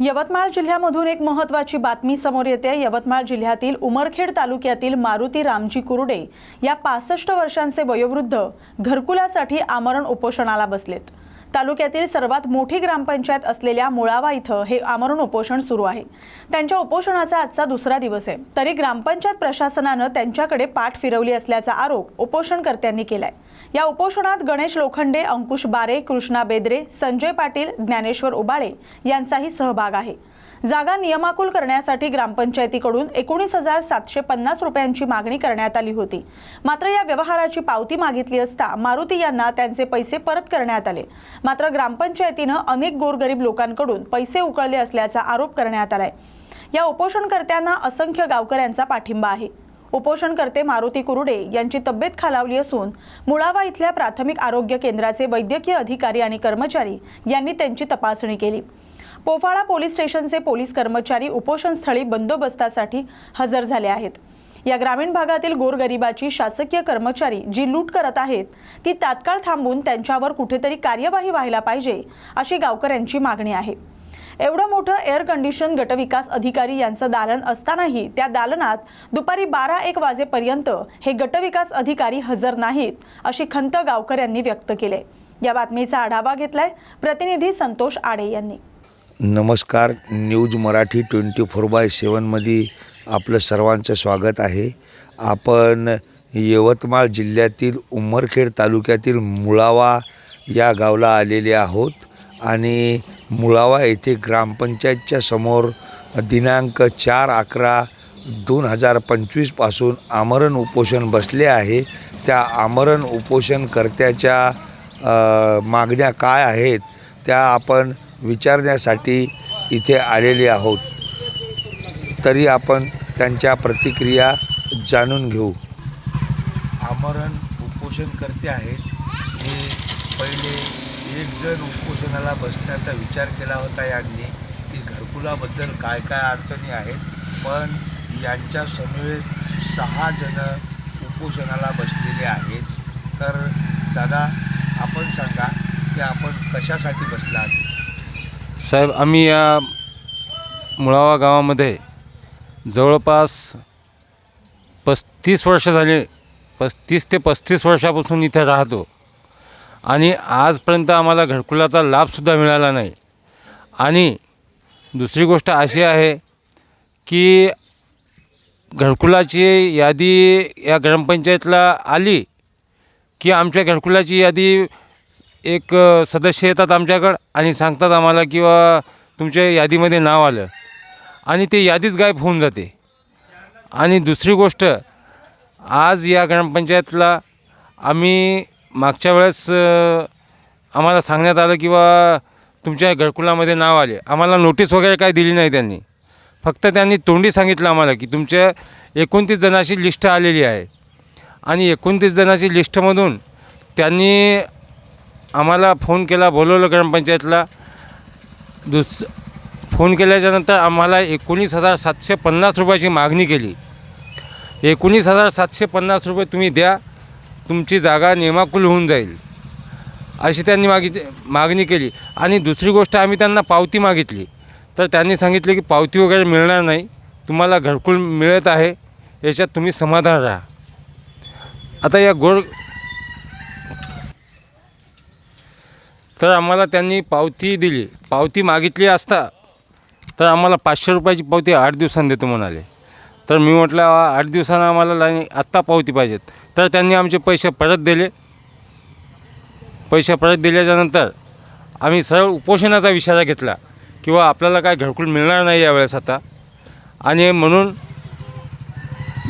यवतमाळ जिल्ह्यामधून एक महत्त्वाची बातमी समोर येते. यवतमाळ जिल्ह्यातील उमरखेड तालुक्यातील मारुती रामजी कुरुडे या पासष्ट वर्षांचे वयोवृद्ध घरकुलासाठी आमरण उपोषणाला बसलेत. तालुक्यातील सर्वात मोठी ग्रामपंचायत असलेल्या मुळावा इथं हे आमरण उपोषण सुरू आहे. त्यांच्या उपोषणाचा आजचा दुसरा दिवस आहे. तरी ग्रामपंचायत प्रशासनानं त्यांच्याकडे पाठ फिरवली असल्याचा आरोप उपोषणकर्त्यांनी केलाय. या उपोषणात गणेश लोखंडे अंकुश बारे कृष्णा बेदरे संजय पाटील ज्ञानेश्वर उबाळे यांचाही सहभाग आहे. जागा नियमाकुल करण्यासाठी ग्रामपंचायतीकडून एकोणीस हजार सातशे पन्नास रुपयांची मागणी करण्यात आली होती. मात्र या व्यवहाराची पावती मागितली असता मारुती यांना त्यांचे पैसे परत करण्यात आले. मात्र ग्रामपंचायतीनं अनेक गोरगरीब लोकांकडून पैसे उकळले असल्याचा आरोप करण्यात आलाय. या उपोषणकर्त्यांना असंख्य गावकऱ्यांचा पाठिंबा आहे. उपोषणकर्ते मारुती कुरुडे यांची तब्येत खालावली असून मुळावा इथल्या प्राथमिक आरोग्य केंद्राचे वैद्यकीय अधिकारी आणि कर्मचारी यांनी त्यांची तपासणी केली. पोफाळा पोलीस स्टेशनचे पोलीस कर्मचारी उपोषणस्थळी बंदोबस्तासाठी हजर झाले आहेत. या ग्रामीण भागातील गोरगरिबाची शासकीय कर्मचारी जी लूट करत आहेत ती तात्काळ थांबून त्यांच्यावर कुठेतरी कार्यवाही व्हायला पाहिजे अशी गावकऱ्यांची मागणी आहे. एवढं मोठं एअर कंडिशन गटविकास अधिकारी यांचं दालन असतानाही त्या दालनात दुपारी बारा एक वाजेपर्यंत हे गटविकास अधिकारी हजर नाहीत अशी खंत गावकऱ्यांनी व्यक्त केली या बातमीचा आढावा घेतलाय प्रतिनिधी संतोष आडे यांनी. नमस्कार news Marathi twenty four by सेवनमध्ये आपलं सर्वांचं स्वागत आहे. आपण यवतमाळ जिल्ह्यातील उमरखेड तालुक्यातील मुळावा या गावला आलेले आहोत आणि मुळावा येथे ग्रामपंचायतच्या समोर दिनांक चार अकरा दोन हजार पंचवीसपासून आमरण उपोषण बसले आहे. त्या आमरण उपोषणकर्त्याच्या मागण्या काय आहेत त्या आपण विचारण्यासाठी इथे आलेले आहोत. तरी आपण त्यांच्या प्रतिक्रिया जाणून घेऊ. आमरण उपोषणकर्ते आहेत. हे पहिले एक जण उपोषणाला बसण्याचा विचार केला होता यांनी की घरकुलाबद्दल काय काय अडचणी आहेत. पण यांच्या समवेत सहा जण उपोषणाला बसलेले आहेत. तर दादा आपण सांगा की आपण कशासाठी बसलात? साहेब आम्ही या मुळावा गावामध्ये जवळपास पस्तीस वर्ष झाले पस्तीस ते पस्तीस वर्षापासून इथे राहतो. आणि आजपर्यंत आम्हाला घरकुलाचा लाभसुद्धा मिळाला नाही. आणि दुसरी गोष्ट अशी आहे की घरकुलाची यादी या ग्रामपंचायतला आली की आमच्या घरकुलाची यादी एक सदस्य येतात आमच्याकडं आणि सांगतात आम्हाला किंवा तुमच्या यादीमध्ये नाव आलं आणि ते यादीच गायब होऊन जाते. आणि दुसरी गोष्ट आज या ग्रामपंचायतला आम्ही मागच्या वेळेस आम्हाला सांगण्यात आलं किंवा तुमच्या घरकुलामध्ये नाव आले. आम्हाला नोटीस वगैरे काय दिली नाही त्यांनी. फक्त त्यांनी तोंडी सांगितलं आम्हाला की तुमच्या एकोणतीस जणांची लिस्ट आलेली आहे. आणि एकोणतीस जणांची लिस्टमधून त्यांनी आम्हाला फोन केला बोलवलं ग्रामपंचायतला. दुस फोन केल्याच्यानंतर आम्हाला एकोणीस हजार सातशे पन्नास रुपयाची मागणी केली. एकोणीस हजार सातशे पन्नास रुपये तुम्ही द्या तुमची जागा नियमाकुल होऊन जाईल. अशी त्यांनी मागित मागणी केली. आणि दुसरी गोष्ट आम्ही त्यांना पावती मागितली. तर त्यांनी सांगितले की पावती वगैरे मिळणार नाही. तुम्हाला घरकुल मिळत आहे. याच्यात तुम्ही समाधान राहा. आता या गोड तर आम्हाला त्यांनी पावती दिली. पावती मागितली असता तर आम्हाला पाचशे रुपयाची पावती आठ दिवसांनी देतो म्हणाले. तर मी म्हटलं आठ दिवसानं आम्हाला नाही आत्ता पावती पाहिजेत. तर त्यांनी आमचे पैसे परत दिले. पैसे परत दिल्याच्यानंतर आम्ही सरळ उपोषणाचा इशारा घेतला किंवा आपल्याला काय घरकुल मिळणार नाही यावेळेस आता. आणि म्हणून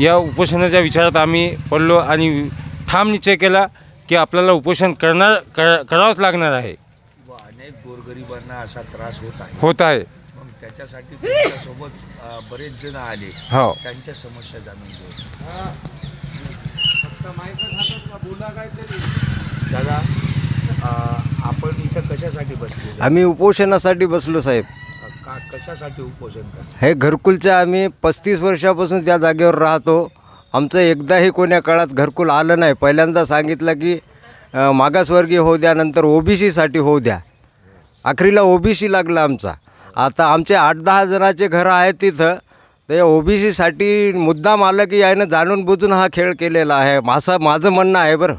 या उपोषणाच्या विचारात आम्ही पडलो आणि ठाम निश्चय केला की आपल्याला उपोषण करणार कर करावंच लागणार आहे. गोरगरिबांना असा त्रास होत आहे. होत आहे. मग त्याच्यासाठी तुमच्यासोबत अ, बरेच जण आले. हो. त्यांच्या समस्या जाणून घेऊ. दादा आपण इथं कशासाठी बसले आम्ही उपोषणासाठी बसलो साहेब. का कशासाठी उपोषण करता? हे घरकुलचे आम्ही पस्तीस वर्षापासून त्या जागेवर राहतो. आमचं एकदाही कोण्या काळात घरकुल आलं नाही. पहिल्यांदा सांगितलं की मागासवर्गीय होऊ द्या नंतर ओ बी सीसाठी होऊ द्या. आखरीला ओ बी सी लागला आमचा. आता आमचे आठ दहा जणाचे घरं आहेत तिथं. ते ओ बी सीसाठी मुद्दाम आलं की यानं जाणून बुजून हा खेळ केलेला आहे. असं माझं म्हणणं आहे बरं.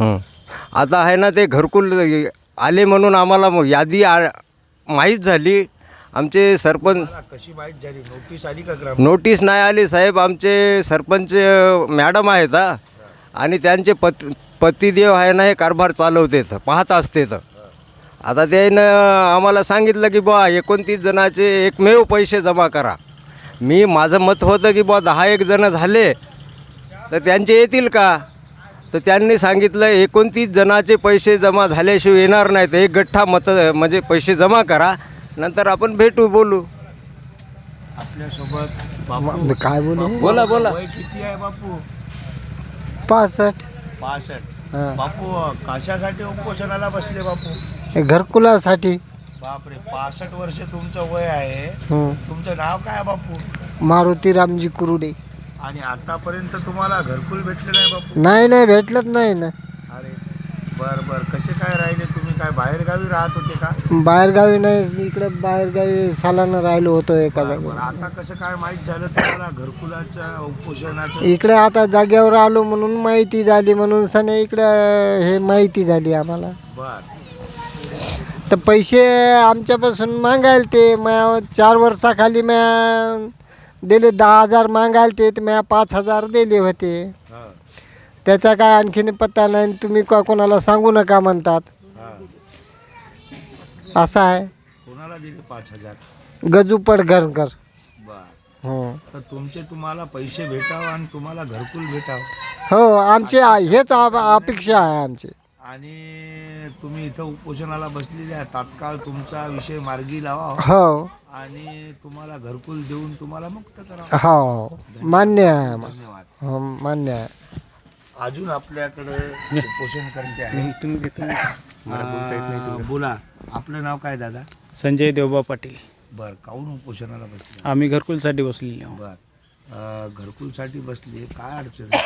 हं. आता आहे ना ते घरकुल आले म्हणून आम्हाला मग यादी आ माहीत झाली. आमचे सरपंच कशी माहीत झाली? नोटीस आली का ग्राम? नोटीस नाही आली साहेब. आमचे सरपंच मॅडम आहेत आणि त्यांचे पत पतिदेव आहे ना हे कारभार चालवतेत. पाहत असतेत. आता त्यानं आम्हाला सांगितलं की बुवा एकोणतीस जणाचे एकमेव पैसे जमा करा. मी माझं मत होतं की बुवा दहा एक जणं झाले तर त्यांचे येतील का? तर त्यांनी सांगितलं एकोणतीस जणाचे पैसे जमा झाल्याशिवाय येणार नाहीत एक गठ्ठा मत म्हणजे पैसे जमा करा नंतर आपण भेटू बोलू. आपल्यासोबत बापू काय बोलू? बोला बोला. किती आहे बापू? पासष्ट. पासष्ट. बापू कशासाठी उपोषणाला बसले बापू? हे घरकुलासाठी. बापरे पासष्ट वर्ष तुमचं वय आहे. हं. तुमचं नाव काय आहे बापू? मारुती रामजी कुरुडे. आणि आतापर्यंत तुम्हाला घरकुल भेटले नाही बापू? नाही नाही भेटलंच नाही ना. अरे बर बर. कसे काय राहिले तुम्ही? काय बाहेर गावी राहत होते का? बाहेरगावी नाही इकडे बाहेरगावी सालानं राहिलो होतो एका बरं, आता कसं काय माहीत झालं तुम्हाला घरकुलाच्या उपोषणाचं? इकडे आता जागेवर आलो म्हणून माहिती झाली म्हणून सने इकडे हे माहिती झाली आम्हाला. बर. तर पैसे आमच्यापासून मागायला ते म्या चार वर्षाखाली म्या दिले दहा हजार मागायला ते तर म्या पाच हजार दिले होते. त्याचा काय आणखीन पत्ता नाही तुम्ही का कोणाला सांगू नका म्हणतात. हा. असं आहे. कोणाला दिले पाच हजार? गजू पडघरकर. बर. हो. तर तुमचे तुम्हाला पैसे भेटावं आणि तुम्हाला घरकुल भेटावं. हो आमचे आ- हेच अपेक्षा आहे आमची. आणि तुम्ही इथं उपोषणाला बसलेले आहे तात्काळ तुमचा विषय मार्गी लावा हो. आणि तुम्हाला घरकुल देऊन तुम्हाला मुक्त करा. हो. मान्य आहे. धन्यवाद. हो मान्य आहे. अजून आपल्याकडे उपोषण करते आहे. अं, बोला. आपलं नाव काय दादा? संजय देवबा पाटील. बर काऊन उपोषणाला बसले? आम्ही घरकुलसाठी बसलेले आहोत. बर. अं, घरकुलसाठी बसले काय अडचण आहे?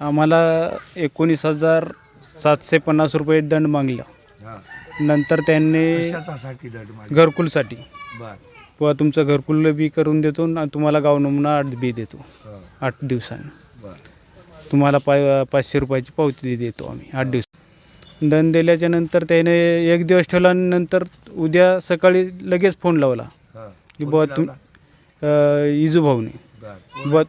आम्हाला एकोणीस हजार सातशे पन्नास रुपये दंड मागला. हा. नंतर त्यांनी कशासाठी दड मागे घरकुलसाठी. बर. किंवा तुमचं घरकुल बी करून देतो आणि तुम्हाला गाव नमुना आठ बी देतो. हा, आठ दिवसांनी. बर. तुम्हाला पा पाचशे रुपयाची पावती देतो आम्ही आठ दिवस. दंड दिल्याच्या नंतर त्याने एक दिवस ठेवला आणि नंतर उद्या सकाळी लगेच फोन लावला. हा. की बुवा तुम अं, इजू भाऊने. बुवा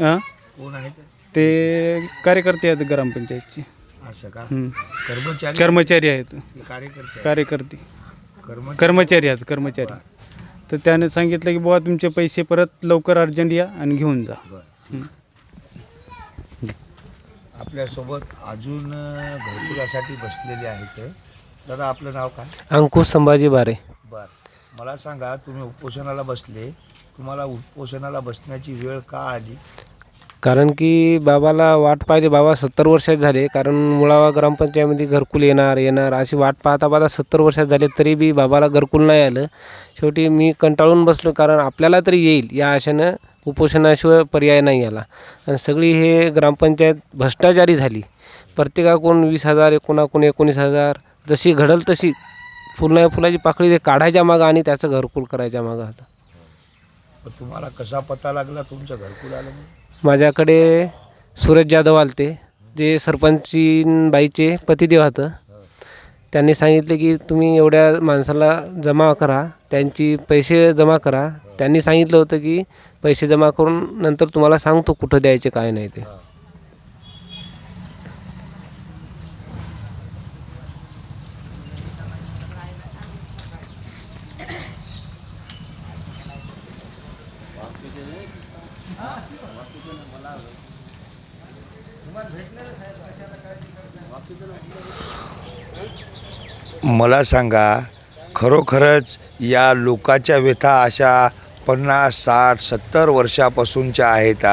हां कोण आहे ते? ते कार्यकर्ते आहेत ग्रामपंचायतचे. असं का? हं. कर्मचारी? कर्मचारी आहेत. की कार्यकर्ते? कार्यकर्ते. कर्मचारी? कर्मचारी आहेत कर्मचारी. तर त्याने सांगितलं की बुवा तुमचे पैसे परत लवकर अर्जंट या आणि घेऊन जा. बर. आपल्यासोबत अजून अं, घरकुलासाठी बसलेले आहेत दादा आपलं नाव काय? अंकुश संभाजी बारे. बर. मला सांगा तुम्ही उपोषणाला बसले. तुम्हाला उपोषणाला बसण्याची वेळ का आली? कारण की बाबाला वाट पाहिली बाबा सत्तर वर्षाचे झाले. कारण मुळावा ग्रामपंचायतमध्ये घरकुल येणार येणार अशी वाट पाहता पाहता सत्तर वर्षात झाले तरी बी बाबाला घरकुल नाही आलं. शेवटी मी कंटाळून बसलो. कारण आपल्याला तरी येईल. या आशेनं उपोषणाशिवाय पर्याय नाही आला. आणि सगळी हे ग्रामपंचायत भ्रष्टाचारी झाली. प्रत्येकाकडून वीस हजार एकोणाकून एकोणीस हजार जशी घडल तशी फुला फुलाची पाकळी ते काढायच्या मागं आणि त्याचं घरकुल करायच्या मागं आता. तुम्हाला कसा पत्ता लागला? तुमचं घरकुल आलं माझ्याकडे सूरज जाधव आलते जे सरपंची बाईचे पतिदेव होतं. त्यांनी सांगितले की तुम्ही एवढ्या माणसाला जमा करा त्यांची पैसे जमा करा. त्यांनी सांगितलं होतं की पैसे जमा करून नंतर तुम्हाला सांगतो कुठं द्यायचे काय नाही ते. मला सांगा खरोखरच या लोकाच्या व्यथा अशा पन्नास साठ सत्तर वर्षापासूनच्या आहेत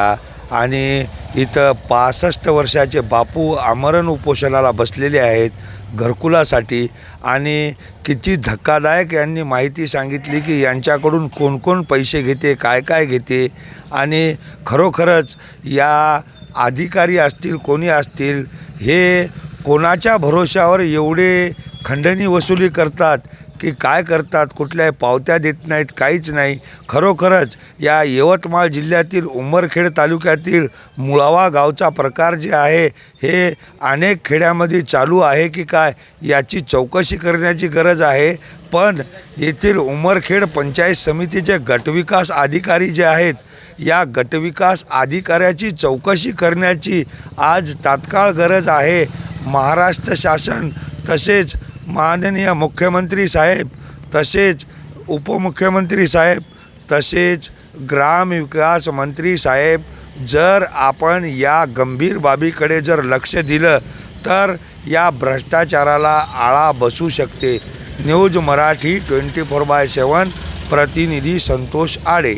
आणि इथं पासष्ट वर्षाचे बापू आमरण उपोषणाला बसलेले आहेत घरकुलासाठी आणि किती धक्कादायक यांनी माहिती सांगितली की यांच्याकडून कोण कोण पैसे घेते काय काय घेते आणि खरोखरच या अधिकारी असतील कोणी असतील हे कोणाच्या भरोशावर एवढे खंडणी वसुली करतात की काय करतात कुठल्याही पावत्या देत नाहीत काहीच नाही. खरोखरच या यवतमाळ जिल्ह्यातील उमरखेड तालुक्यातील मुळावा गावचा प्रकार जे आहे हे अनेक खेड्यामध्ये चालू आहे की काय याची चौकशी करण्याची गरज आहे. पण येथील उमरखेड पंचायत समितीचे गटविकास अधिकारी जे आहेत या गटविकास अधिकाऱ्याची चौकशी करण्याची आज तात्काळ गरज आहे. महाराष्ट्र शासन तसेच माननीय मुख्यमंत्री साहेब तसेच उपमुख्यमंत्री साहेब तसेच ग्रामविकास मंत्री साहेब जर आपण या गंभीर बाबीकडे जर लक्ष दिलं तर या भ्रष्टाचाराला आळा बसू शकते. News Marathi twenty four by seven प्रतिनिधी संतोष आडे.